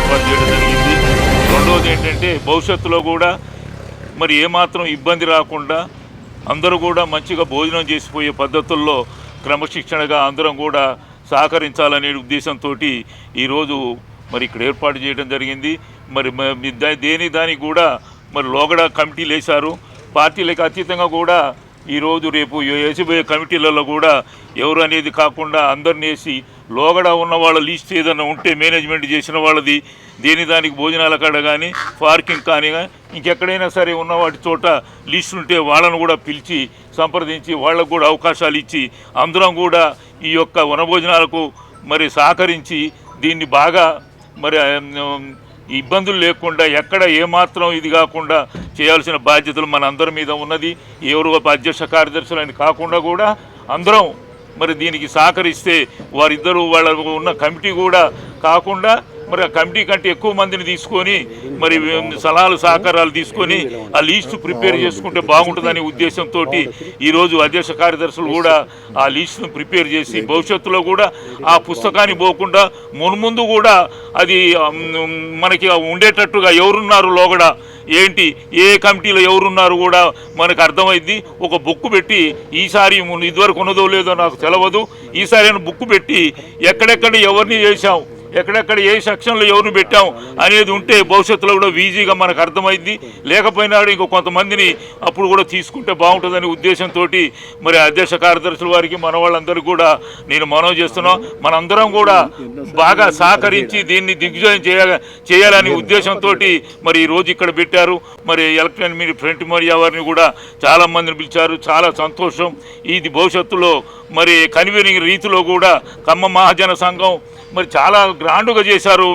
ఏర్పాటు చేయడం జరిగింది. రెండవది ఏంటంటే భవిష్యత్తులో కూడా మరి ఏమాత్రం ఇబ్బంది రాకుండా అందరూ కూడా మంచిగా భోజనం చేసిపోయే పద్ధతుల్లో క్రమశిక్షణగా అందరం కూడా సహకరించాలనే ఉద్దేశంతో ఈరోజు మరి ఇక్కడ ఏర్పాటు చేయడం జరిగింది. మరి దేని దానికి కూడా మరి లోగడ కమిటీలు వేశారు పార్టీలకు అతీతంగా కూడా ఈరోజు రేపు వేసిపోయే కమిటీలలో కూడా ఎవరు అనేది కాకుండా అందరిని వేసి లోగడ ఉన్న వాళ్ళ లిస్ట్ ఏదైనా ఉంటే మేనేజ్మెంట్ చేసిన వాళ్ళది దేని దానికి భోజనాల కాడ కానీ పార్కింగ్ కానీ ఇంకెక్కడైనా సరే ఉన్న వాటి చోట లిస్ట్ ఉంటే వాళ్ళను కూడా పిలిచి సంప్రదించి వాళ్ళకు కూడా అవకాశాలు ఇచ్చి అందరం కూడా ఈ యొక్క వనభోజనాలకు మరి సహకరించి దీన్ని బాగా మరి ఇబ్బందులు లేకుండా ఎక్కడ ఏమాత్రం ఇది కాకుండా చేయాల్సిన బాధ్యతలు మన అందరి మీద ఉన్నది. ఎవరు అధ్యక్ష కార్యదర్శులు అని కాకుండా కూడా అందరం మరి దీనికి సహకరిస్తే వారిద్దరూ వాళ్ళ ఉన్న కమిటీ కూడా కాకుండా మరి ఆ కమిటీ కంటే ఎక్కువ మందిని తీసుకొని మరి సలహాలు సహకారాలు తీసుకొని ఆ లీస్ట్ ప్రిపేర్ చేసుకుంటే బాగుంటుందనే ఉద్దేశంతో ఈరోజు అధ్యక్ష కార్యదర్శులు కూడా ఆ లీస్ట్ను ప్రిపేర్ చేసి భవిష్యత్తులో కూడా ఆ పుస్తకాన్ని పోకుండా మున్ముందు కూడా అది మనకి ఉండేటట్టుగా ఎవరున్నారు లోగడ ఏంటి ఏ కమిటీలో ఎవరున్నారు కూడా మనకు అర్థమైంది. ఒక బుక్ పెట్టి ఈసారి ఇదివరకు ఉన్నదో లేదో నాకు తెలవదు. ఈసారి బుక్ పెట్టి ఎక్కడెక్కడ ఎవరిని చేశాం? ఎక్కడెక్కడ ఏ సెక్షన్లో ఎవరిని పెట్టాం అనేది ఉంటే భవిష్యత్తులో కూడా ఈజీగా మనకు అర్థమైంది. లేకపోయినా ఇంకో కొంతమందిని అప్పుడు కూడా తీసుకుంటే బాగుంటుందనే ఉద్దేశంతో మరి అధ్యక్ష కార్యదర్శుల వారికి మన వాళ్ళందరికీ కూడా నేను మనవి చేస్తున్నాం. మనందరం కూడా బాగా సహకరించి దీన్ని దిగ్విజయం చేయ చేయాలనే ఉద్దేశంతో మరి ఈరోజు రోజు ఇక్కడ పెట్టారు. మరి ఎలక్ట్రానిక్ మీ ఫ్రంట్ మీడియా వారిని కూడా చాలా మందిని పిలిచారు. చాలా సంతోషం. ఇది భవిష్యత్తులో మరి కన్వీనింగ్ రీతిలో కూడా కమ్మ మహాజన సంఘం మరి చాలా గ్రాండ్గా చేశారు.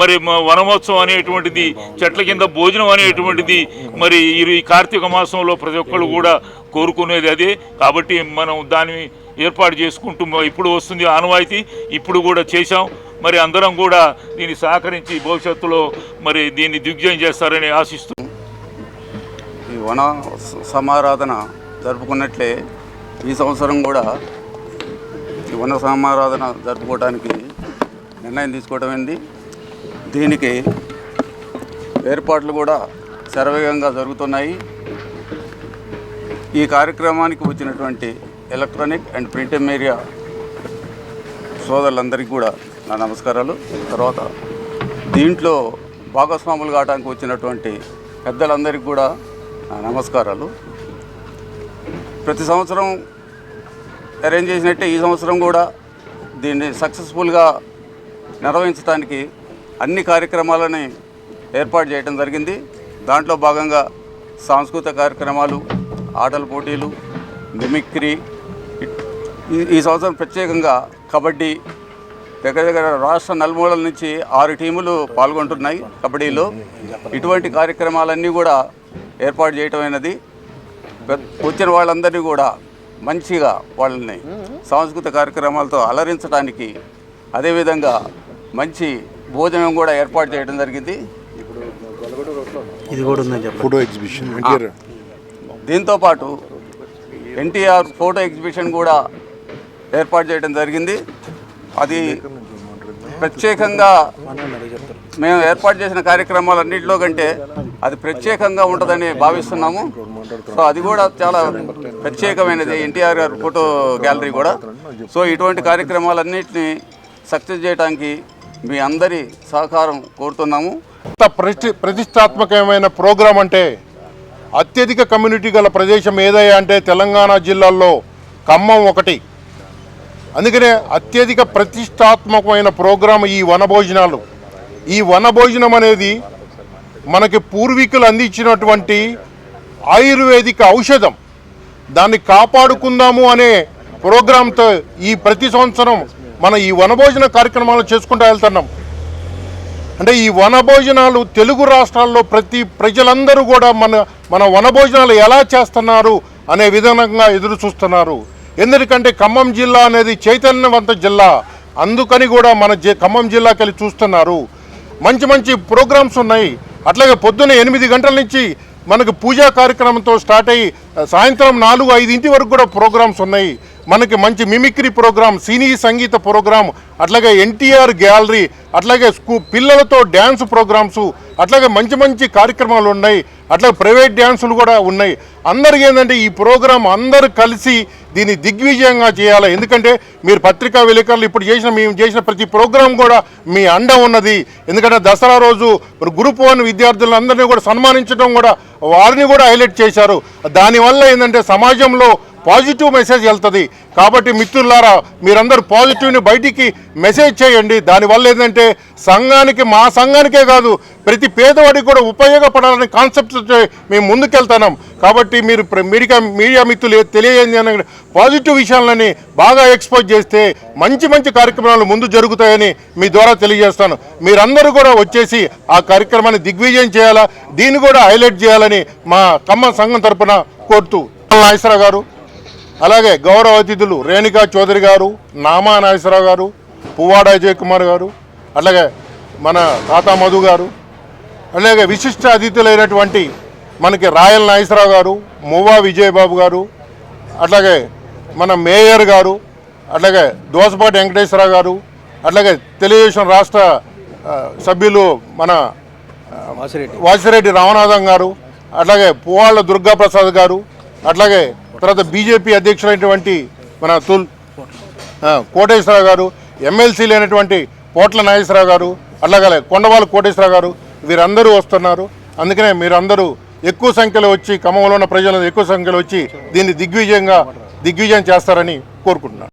మరి వనమోత్సవం అనేటువంటిది చెట్ల కింద భోజనం అనేటువంటిది మరి ఈ ఈ కార్తీక మాసంలో ప్రతి ఒక్కళ్ళు కూడా కోరుకునేది అదే. కాబట్టి మనం దాన్ని ఏర్పాటు చేసుకుంటూ ఇప్పుడు వస్తుంది ఆనవాయితీ. ఇప్పుడు కూడా చేశాం. మరి అందరం కూడా దీన్ని సహకరించి భవిష్యత్తులో మరి దీన్ని దిగ్విజయం చేస్తారని ఆశిస్తూ ఈ వన సమారాధన జరుపుకున్నట్లే ఈ సంవత్సరం కూడా ఈ వన సమారాధన జరుపుకోవడానికి నిర్ణయం తీసుకోవటమైంది దీనికి ఏర్పాట్లు కూడా శరవేగంగా జరుగుతున్నాయి. ఈ కార్యక్రమానికి వచ్చినటువంటి ఎలక్ట్రానిక్ అండ్ ప్రింట్ మీడియా సోదరులందరికీ కూడా నా నమస్కారాలు. తర్వాత దీంట్లో భాగస్వాములు కావడానికి వచ్చినటువంటి పెద్దలందరికీ కూడా నా నమస్కారాలు. ప్రతి సంవత్సరం అరేంజ్ చేసినట్టే ఈ సంవత్సరం కూడా దీన్ని సక్సెస్ఫుల్గా నిర్వహించడానికి అన్ని కార్యక్రమాలని ఏర్పాటు చేయడం జరిగింది. దాంట్లో భాగంగా సాంస్కృతిక కార్యక్రమాలు ఆటల పోటీలు మిమిక్రీ ఈ- ఈ సంవత్సరం ప్రత్యేకంగా కబడ్డీ దగ్గర దగ్గర రాష్ట్ర నలుమూలల నుంచి ఆరు టీములు పాల్గొంటున్నాయి కబడ్డీలో. ఇటువంటి కార్యక్రమాలన్నీ కూడా ఏర్పాటు చేయటమైనది వచ్చిన వాళ్ళందరినీ కూడా మంచిగా వాళ్ళని సాంస్కృతిక కార్యక్రమాలతో అలరించడానికి అదేవిధంగా మంచి భోజనం కూడా ఏర్పాటు చేయడం జరిగింది. ఇది కూడా ఉందని ఫోటో ఎగ్జిబిషన్ ఎన్టీఆర్. దీంతోపాటు ఎన్టీఆర్ ఫోటో ఎగ్జిబిషన్ కూడా ఏర్పాటు చేయడం జరిగింది. అది ప్రత్యేకంగా మేము ఏర్పాటు చేసిన కార్యక్రమాలన్నింటిలో కంటే అది ప్రత్యేకంగా ఉంటుందని భావిస్తున్నాము. సో అది కూడా చాలా ప్రత్యేకమైనది. ఎన్టీఆర్ గారి ఫోటో గ్యాలరీ కూడా. సో ఇటువంటి కార్యక్రమాలన్నింటినీ సక్సెస్ చేయడానికి మీ అందరి సహకారం కోరుతున్నాము. ప్రతి ప్రతిష్టాత్మకమైన ప్రోగ్రాం అంటే అత్యధిక కమ్యూనిటీ గల ప్రదేశం ఏదయ్యా అంటే తెలంగాణ జిల్లాల్లో ఖమ్మం ఒకటి. అందుకనే అత్యధిక ప్రతిష్టాత్మకమైన ప్రోగ్రాం ఈ వనభోజనాలు. ఈ వనభోజనం అనేది మనకి పూర్వీకులు అందించినటువంటి ఆయుర్వేదిక ఔషధం. దాన్ని కాపాడుకుందాము అనే ప్రోగ్రాంతో ఈ ప్రతి సంవత్సరం మన ఈ వనభోజన కార్యక్రమాలు చేసుకుంటూ వెళ్తున్నాం. అంటే ఈ వనభోజనాలు తెలుగు రాష్ట్రాల్లో ప్రతి ప్రజలందరూ కూడా మన మన వనభోజనాలు ఎలా చేస్తున్నారు అనే విధంగా ఎదురు చూస్తున్నారు. ఎందుకంటే ఖమ్మం జిల్లా అనేది చైతన్యవంత జిల్లా. అందుకని కూడా మన ఖమ్మం జిల్లాకి వెళ్ళి చూస్తున్నారు. మంచి మంచి ప్రోగ్రామ్స్ ఉన్నాయి. అట్లాగే పొద్దున్న ఎనిమిది గంటల నుంచి మనకు పూజా కార్యక్రమంతో స్టార్ట్ అయ్యి సాయంత్రం నాలుగు ఐదింటి వరకు కూడా ప్రోగ్రామ్స్ ఉన్నాయి. మనకి మంచి మిమిక్రీ ప్రోగ్రామ్ సినీ సంగీత ప్రోగ్రామ్ అట్లాగే ఎన్టీఆర్ గ్యాలరీ అట్లాగే స్కూ పిల్లలతో డ్యాన్స్ ప్రోగ్రామ్స్ అట్లాగే మంచి మంచి కార్యక్రమాలు ఉన్నాయి. అట్లాగే ప్రైవేట్ డ్యాన్సులు కూడా ఉన్నాయి. అందరికీ ఏంటంటే ఈ ప్రోగ్రాం అందరు కలిసి దీన్ని దిగ్విజయంగా చేయాలి. ఎందుకంటే మీరు పత్రికా విలేకరులు ఇప్పుడు చేసిన మేము చేసిన ప్రతి ప్రోగ్రాం కూడా మీ అండ ఉన్నది. ఎందుకంటే దసరా రోజు గ్రూప్ వన్ విద్యార్థులందరినీ కూడా సన్మానించడం కూడా వారిని కూడా హైలైట్ చేశారు. దానివల్ల ఏంటంటే సమాజంలో పాజిటివ్ మెసేజ్ వెళ్తుంది. కాబట్టి మిత్రులారా మీరందరూ పాజిటివ్ని బయటికి మెసేజ్ చేయండి. దానివల్ల ఏంటంటే సంఘానికి మా సంఘానికే కాదు ప్రతి పేదవాడికి కూడా ఉపయోగపడాలనే కాన్సెప్ట్ మేము ముందుకెళ్తున్నాం. కాబట్టి మీరు మీడియా మీడియా మిత్రులు తెలియజేయండి పాజిటివ్ విషయాలని బాగా ఎక్స్పోజ్ చేస్తే మంచి మంచి కార్యక్రమాలు ముందు జరుగుతాయని మీ ద్వారా తెలియజేస్తాను. మీరందరూ కూడా వచ్చేసి ఆ కార్యక్రమాన్ని దిగ్విజయం చేయాలా? దీన్ని కూడా హైలైట్ చేయాలని మా కమ్మ సంఘం తరపున కోరుతూ. నాగేశ్వరరావు గారు. అలాగే గౌరవ అతిథులు రేణుకా చౌదరి గారు నామా నాగేశ్వరరావు గారు పువ్వాడ అజయ్ కుమార్ గారు అట్లాగే మన తాత మధు గారు అలాగే విశిష్ట అతిథులైనటువంటి మనకి రాయల్ నాగేశ్వరరావు గారు మువ్వా విజయబాబు గారు అట్లాగే మన మేయర్ గారు అట్లాగే దోసపాటి వెంకటేశ్వరరావు గారు అట్లాగే తెలుగుదేశం రాష్ట్ర సభ్యులు మన వాసిరెడ్డి రామనాథం గారు అట్లాగే పువ్వాళ్ళ దుర్గాప్రసాద్ గారు అట్లాగే తర్వాత బీజేపీ అధ్యక్షులైనటువంటి మన తుల్ కోటేశ్వరరావు గారు ఎమ్మెల్సీలు అయినటువంటి పోట్ల నాగేశ్వరరావు గారు అలాగే కొండవాళ్ళ కోటేశ్వరరావు గారు వీరందరూ వస్తున్నారు. అందుకనే మీరందరూ ఎక్కువ సంఖ్యలో వచ్చి ఖమ్మంలో ఉన్న ప్రజలను ఎక్కువ సంఖ్యలో వచ్చి దీన్ని దిగ్విజయంగా దిగ్విజయం చేస్తారని కోరుకుంటున్నాను.